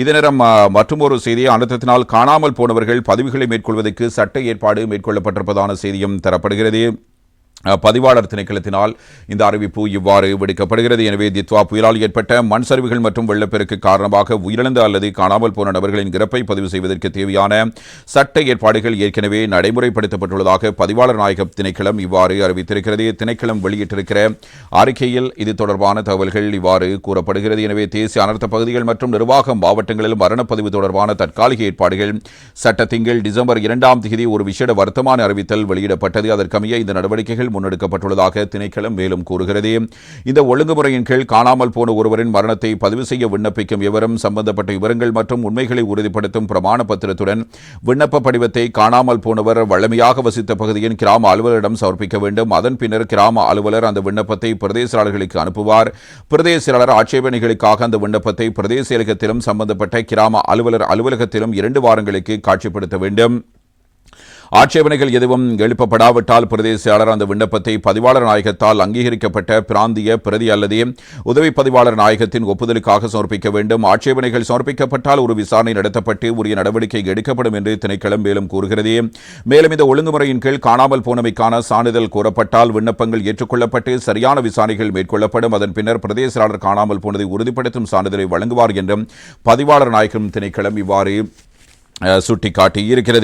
இதே நேரம் மற்றொரு செய்தி அனர்த்தத்தினால் காணாமல் போனவர்கள் பதவிகளை மேற்கொள்வதற்கு சட்ட ஏற்பாடு மேற்கொள்ளப்பட்டிருப்பதான செய்தியும் தரப்படுகிறது. பதிவாளர் திணைக்களத்தினால் இந்த அறிவிப்பு இவ்வாறு விடுக்கப்படுகிறது. எனவே தித்வா புயலால் ஏற்பட்ட மண் சரிவுகள் மற்றும் வெள்ளப்பெருக்கு காரணமாக உயிரிழந்த அல்லது காணாமல் போன நபர்களின் இறப்பை பதிவு செய்வதற்கு தேவையான சட்ட ஏற்பாடுகள் ஏற்கனவே நடைமுறைப்படுத்தப்பட்டுள்ளதாக பதிவாளர் நாயக திணைக்களம் இவ்வாறு அறிவித்திருக்கிறது. திணைக்களம் வெளியிட்டிருக்கிற அறிக்கையில் இது தொடர்பான தகவல்கள் இவ்வாறு கூறப்படுகிறது. எனவே தேசிய அனர்த்த பகுதிகள் மற்றும் நிர்வாக மாவட்டங்களில் மரணப்பதிவு தொடர்பான தற்காலிக ஏற்பாடுகள் சட்ட திங்கள் டிசம்பர் இரண்டாம் தேதி ஒரு விசேட வர்த்தமான அறிவித்தல் வெளியிடப்பட்டது. அதற்கமைய இந்த நடவடிக்கைகள் முன்னெடுக்கப்பட்டுள்ளதாக திணைக்களம் மேலும் கூறுகிறது. இந்த ஒழுங்குமுறையின் கீழ் காணாமல் போன ஒருவரின் மரணத்தை பதிவு செய்ய விண்ணப்பிக்கும் விவரம் சம்பந்தப்பட்ட விவரங்கள் மற்றும் உண்மைகளை உறுதிப்படுத்தும் பிரமாண பத்திரத்துடன் விண்ணப்ப படிவத்தை காணாமல் போனவர் வழமையாக வசித்த பகுதியின் கிராம அலுவலரிடம் சமர்ப்பிக்க வேண்டும். அதன் பின்னர் கிராம அலுவலர் அந்த விண்ணப்பத்தை பிரதேசராளர்களுக்கு அனுப்புவார். பிரதேச ஆட்சேபனைகளுக்காக அந்த விண்ணப்பத்தை பிரதேச செயலகத்திலும் சம்பந்தப்பட்ட கிராம அலுவலர் அலுவலகத்திலும் இரண்டு வாரங்களுக்கு காட்சிப்படுத்த வேண்டும். ஆட்சேபனைகள் எதுவும் எழுப்பப்படாவிட்டால் பிரதேசியாளர் அந்த விண்ணப்பத்தை பதிவாளர் நாயகத்தால் அங்கீகரிக்கப்பட்ட பிராந்திய பிரதி அல்லது உதவி பதிவாளர் நாயகத்தின் ஒப்புதலுக்காக சமர்ப்பிக்க வேண்டும். ஆட்சேபனைகள் சமர்ப்பிக்கப்பட்டால் ஒரு விசாரணை நடத்தப்பட்டு உரிய நடவடிக்கை எடுக்கப்படும் என்று திணைக்களம் மேலும் கூறுகிறது. மேலும் இந்த ஒழுங்குமுறையின் கீழ் காணாமல் போனமைக்கான சான்றிதழ் கூறப்பட்டால் விண்ணப்பங்கள் ஏற்றுக்கொள்ளப்பட்டு சரியான விசாரணைகள் மேற்கொள்ளப்படும். அதன் பின்னர் பிரதேசியாளர் காணாமல் போனதை உறுதிப்படுத்தும் சான்றிதழை வழங்குவார் என்றும் பதிவாளர் நாயகம் திணைக்களம் இவ்வாறு சுட்டிக்காட்டியிருக்கிறது. சுட்டிக்காட்டி இருக்கிறது